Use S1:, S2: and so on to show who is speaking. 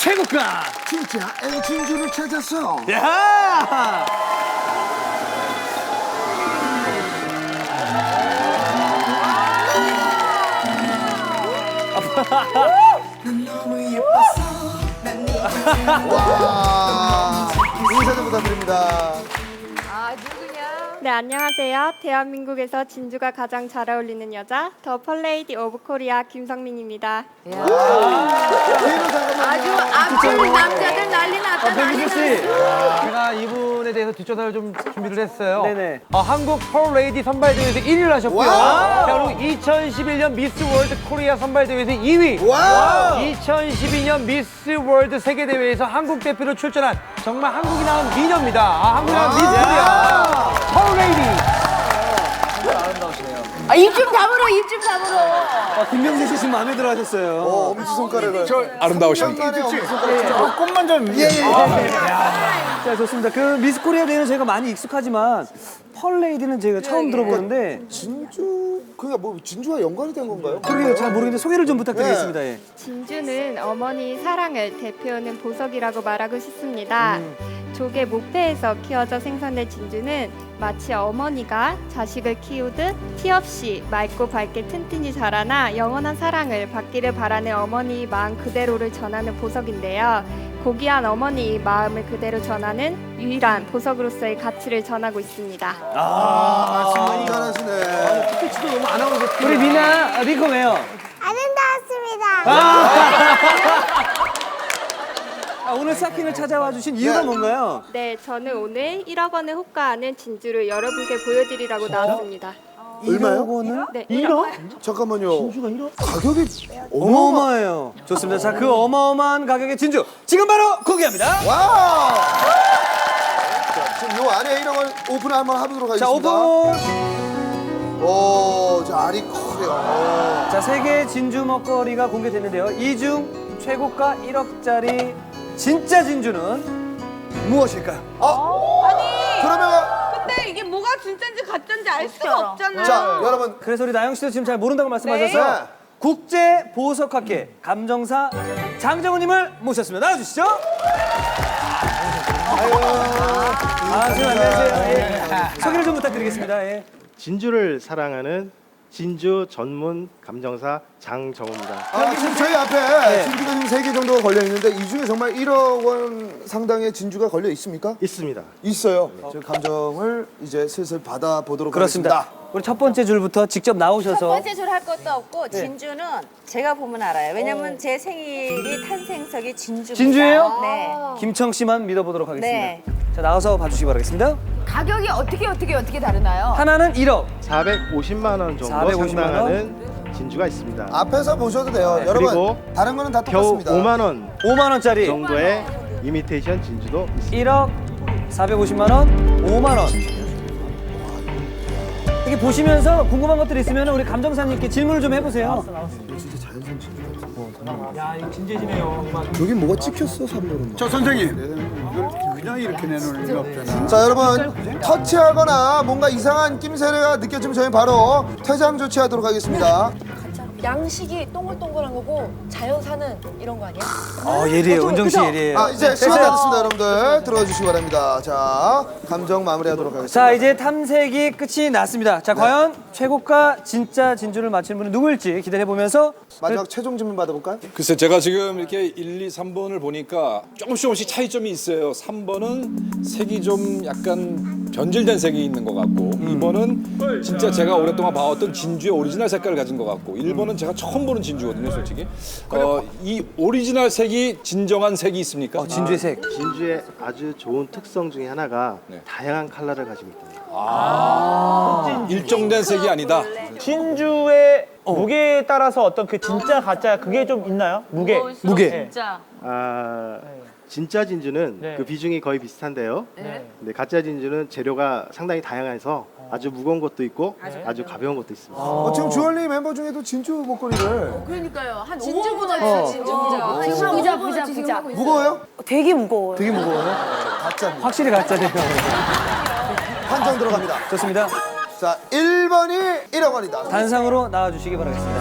S1: 최고가.
S2: 진짜 애진주를 찾았어.
S1: 야!
S2: 와. 인사 좀 부탁드립니다.
S3: 아?
S4: 네, 안녕하세요. 대한민국에서 진주가 가장 잘 어울리는 여자, 더 펄레이디 오브 코리아 김성민입니다.
S3: 아주 앞줄 남자들 난리 났다 난리
S5: 백미수
S3: 났어.
S5: 씨, 제가 이분에 대해서 뒷조사를 좀 준비를 했어요.
S1: 네네.
S5: 어, 한국 폴레이디 선발 대회에서 1위를 하셨고요.
S2: 와우.
S5: 자, 그리고 2011년 미스 월드 코리아 선발 대회에서 2위.
S2: 와우.
S5: 2012년 미스 월드 세계 대회에서 한국 대표로 출전한 정말 한국이 나온 미녀입니다. 아, 한국이 나온 미스입니다.
S3: 아, 입좀 다물어 입 좀 다물어.
S1: 아, 김명세 씨 지금 마음에 들어 하셨어요.
S2: 어, 엄지 손가락을.
S6: 아름다우십니다.
S2: 엄지손가락.
S1: 꽃만 좀.
S2: 예, 예, 예.
S1: 자, 좋습니다. 그 미스 코리아 대회는 저희가 많이 익숙하지만 펄레이디는 제가 처음 들어보는데
S2: 진주, 그게 뭐 진주와 연관이 된 건가요?
S1: 그러게요. 잘 모르겠는데 소개를 좀 부탁드리겠습니다. 예.
S4: 진주는 어머니 사랑을 대표하는 보석이라고 말하고 싶습니다. 조개 목태에서 키워져 생산된 진주는 마치 어머니가 자식을 키우듯 티 없이 맑고 밝게 튼튼히 자라나 영원한 사랑을 받기를 바라는 어머니 마음 그대로를 전하는 보석인데요. 고귀한 어머니 마음을 그대로 전하는 유일한 보석으로서의 가치를 전하고 있습니다.
S2: 아, 말씀 잘하시네.
S1: 피치도 너무 안 하고 우리 미나 리코 왜요?
S4: 아름다웠습니다.
S1: 아, 오늘 사킹을 찾아와 주신 이유가
S2: 네.
S1: 뭔가요?
S4: 네, 저는 오늘 1억 원에 호가하는 진주를 여러분께 보여드리려고 나왔습니다.
S2: 얼마요?
S1: 1억 원을?
S4: 네,
S1: 1억?
S2: 잠깐만요.
S1: 진주가 1억?
S2: 가격이 어마어마.
S1: 어마어마해요. 좋습니다. 자, 그 어마어마한 가격의 진주 지금 바로 공개합니다.
S2: 와우. 자, 지금 요 안에 이런 걸 오픈을 한번 해보도록
S1: 자,
S2: 하겠습니다.
S1: 오픈.
S2: 오, 저 알이 커요.
S1: 자, 세계 진주 먹거리가 공개됐는데요. 이 중 최고가 1억짜리 진짜 진주는 무엇일까요?
S2: 어? 아니. 그러면
S3: 근데 이게 뭐가 진짜인지 가짜인지 알 수가 없잖아.
S2: 자, 여러분
S1: 그래서 우리 나영 씨도 지금 잘 모른다고 말씀하셔서
S2: 네.
S1: 국제 보석학회 감정사 장정우님을 모셨습니다. 나와주시죠. 아, 선생님 안녕하세요. 예. 소개를 좀 부탁드리겠습니다. 예.
S7: 진주를 사랑하는 진주 전문 감정사 장정우입니다.
S2: 아, 지금 저희 앞에
S1: 네.
S2: 진주가 지금 세 개 정도가 걸려 있는데 이 중에 정말 1억 원 상당의 진주가 걸려 있습니까?
S7: 있습니다.
S2: 있어요. 저 감정을 이제 슬슬 받아 보도록
S1: 그렇습니다.
S2: 하겠습니다.
S1: 우리 첫 번째 줄부터 직접
S8: 첫
S1: 나오셔서
S8: 번째 줄 할 것도 없고 진주는 제가 보면 알아요. 왜냐면 제 생일이 탄생석이 진주입니다.
S1: 진주예요?
S8: 네.
S1: 김청 씨만 믿어보도록 하겠습니다.
S8: 네.
S1: 자 나와서 봐주시기 바라겠습니다.
S3: 가격이 어떻게 어떻게 어떻게 다르나요?
S1: 하나는 1억,
S7: 450만 원 정도
S1: 450만 원?
S7: 상당하는 진주가 있습니다.
S2: 앞에서 보셔도 돼요. 여러분
S7: 그리고
S2: 다른 거는 다
S7: 겨우
S2: 똑같습니다.
S7: 5만 원
S1: 5만 원짜리
S7: 정도의 이미테이션 진주도 있습니다.
S1: 1억 450만 원, 5만 원. 이렇게 보시면서 궁금한 것들 있으면 우리 감정사님께 질문을 좀 해보세요.
S2: 여긴 뭐가 찍혔어, 3번은.
S6: 저 선생님, 이걸 그냥 이렇게 내놓을 리가 없잖아.
S2: 자, 여러분 터치하거나 뭔가 이상한 낌새가 느껴지면 저희 바로 퇴장 조치하도록 하겠습니다.
S9: 양식이 동글동글한 거고 자연사는 이런 거 아니야?
S1: 어 예리해요, 은정 씨
S9: 그죠?
S1: 예리해요.
S2: 아, 이제 시간 다. 됐습니다, 여러분들. 들어가 주시기 바랍니다. 자, 감정 마무리하도록 하겠습니다.
S1: 자 이제 탐색이 끝이 났습니다. 자 과연 최고가 진짜 진주를 맞히는 분은 누구일지 기대해 보면서
S2: 마지막 최종 질문 받아볼까요?
S6: 글쎄 제가 지금 이렇게 1, 2, 3번을 보니까 조금씩 조금씩 차이점이 있어요. 3번은 색이 좀 약간 변질된 색이 있는 것 같고 2번은 진짜 제가 오랫동안 봐왔던 진주의 오리지널 색깔을 가진 것 같고 1번은 제가 처음 보는 진주거든요, 솔직히. 어, 이 오리지널 색이 진정한 색이 있습니까?
S1: 어, 진주의 색.
S7: 진주의 아주 좋은 특성 중에 하나가
S6: 네.
S7: 다양한 컬러를 가지고 있다.
S6: 일정된 색이 아니다.
S5: 진주의 무게에 따라서 어떤 그 진짜 가짜 그게 좀 있나요? 무게.
S1: 무게.
S3: 진짜.
S7: 아, 진짜 진주는
S5: 네.
S7: 그 비중이 거의 비슷한데요.
S3: 네.
S7: 근데 가짜 진주는 재료가 상당히 다양해서 아주 무거운 것도 있고 아주 가벼운 것도 있습니다.
S2: 어, 지금 주얼리 멤버 중에도 진주 목걸이를
S3: 그러니까요. 한
S9: 진주보다
S3: 진주보다
S9: 진짜 진주보다.
S8: 지금
S9: 지금
S8: 보자,
S9: 보자
S8: 보자,
S9: 보자
S8: 보자.
S2: 무거워요?
S9: 되게 무거워요.
S1: 되게 무거워요.
S2: 가짜
S1: 확실히 가짜네요.
S2: 판정 들어갑니다.
S1: 좋습니다.
S2: 자, 1번이 1억 원이다.
S1: 단상으로 나와주시기 바라겠습니다.